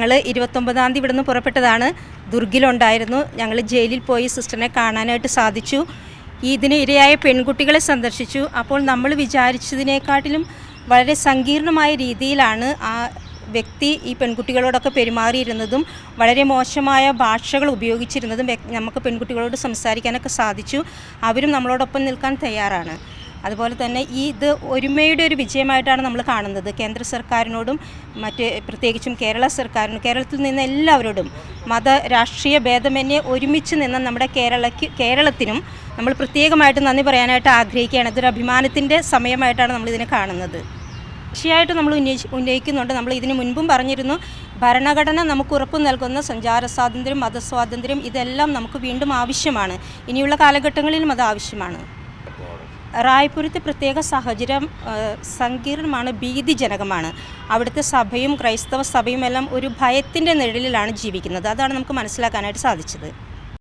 ഞങ്ങൾ ഇരുപത്തൊമ്പതാം തീയതി ഇവിടുന്ന് പുറപ്പെട്ടതാണ്. ദുർഗിലുണ്ടായിരുന്നു. ഞങ്ങൾ ജയിലിൽ പോയി സിസ്റ്ററിനെ കാണാനായിട്ട് സാധിച്ചു. ഇതിന് ഇരയായ പെൺകുട്ടികളെ സന്ദർശിച്ചു. അപ്പോൾ നമ്മൾ വിചാരിച്ചതിനേക്കാട്ടിലും വളരെ സങ്കീർണമായ രീതിയിലാണ് ആ വ്യക്തി ഈ പെൺകുട്ടികളോടൊക്കെ പെരുമാറിയിരുന്നതും വളരെ മോശമായ ഭാഷകൾ ഉപയോഗിച്ചിരുന്നതും നമുക്ക് പെൺകുട്ടികളോട് സംസാരിക്കാനൊക്കെ സാധിച്ചു. അവരും നമ്മളോടൊപ്പം നിൽക്കാൻ തയ്യാറാണ്. അതുപോലെ തന്നെ ഈ ഇത് ഒരുമയുടെ ഒരു വിജയമായിട്ടാണ് നമ്മൾ കാണുന്നത്. കേന്ദ്ര സർക്കാരിനോടും മറ്റ് പ്രത്യേകിച്ചും കേരള സർക്കാരിനും കേരളത്തിൽ നിന്ന് എല്ലാവരോടും മത രാഷ്ട്രീയ ഭേദമന്യേ ഒരുമിച്ച് നിന്ന് നമ്മുടെ കേരളയ്ക്ക് കേരളത്തിനും നമ്മൾ പ്രത്യേകമായിട്ട് നന്ദി പറയാനായിട്ട് ആഗ്രഹിക്കുകയാണ്. ഇതൊരു അഭിമാനത്തിന്റെ സമയമായിട്ടാണ് നമ്മളിതിനെ കാണുന്നത്. തീർച്ചയായിട്ടും നമ്മൾ ഉന്നയിച്ച് ഉന്നയിക്കുന്നുണ്ട്. നമ്മൾ ഇതിനു മുൻപും പറഞ്ഞിരുന്നു ഭരണഘടന നമുക്ക് ഉറപ്പ് നൽകുന്ന സഞ്ചാര സ്വാതന്ത്ര്യം മതസ്വാതന്ത്ര്യം ഇതെല്ലാം നമുക്ക് വീണ്ടും ആവശ്യമാണ്. ഇനിയുള്ള കാലഘട്ടങ്ങളിലും അത് ആവശ്യമാണ്. റായ്പുരത്തെ പ്രത്യേക സാഹചര്യം സങ്കീർണമാണ് ഭീതിജനകമാണ്. അവിടുത്തെ സഭയും ക്രൈസ്തവ സഭയും എല്ലാം ഒരു ഭയത്തിന്റെ നിഴലിലാണ് ജീവിക്കുന്നത്. അതാണ് നമുക്ക് മനസ്സിലാക്കാനായിട്ട് സാധിച്ചത്.